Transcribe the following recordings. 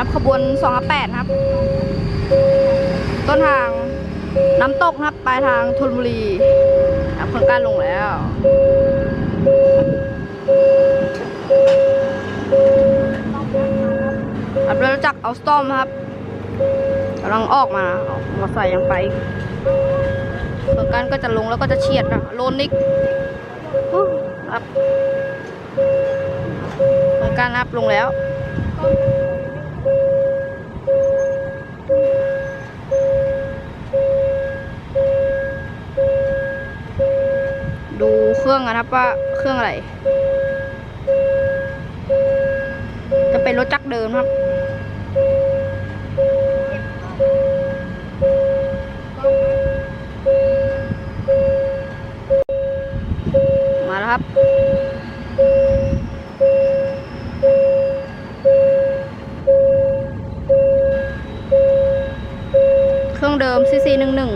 รับ ขบวน258ครับ ต้นทางน้ำตกครับ ปลายทางธนบุรีครับโครงการลงแล้วครับเราจักเอาสตอมครับกำลังออกมาเอามาใส่ยังไปโครงการก็จะลงแล้วก็จะเฉียดนะโลนิกครับโครงการนับลงแล้ว รื่องกันครับว่าเครื่องอะไร จะเป็นรถจักรเดิมครับมาแล้วครับเครื่องเดิม CC หนึ่งหนึ่ง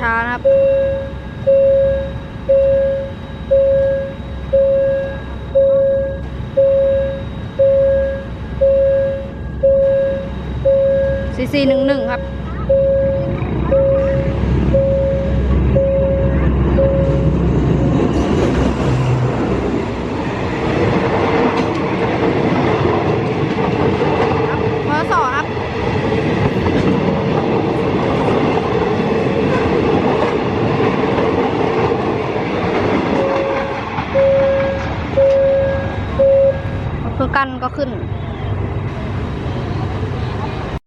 ช้าๆนะครับซีซีหนึ่งหนึ่งครับ กันก็ขึ้น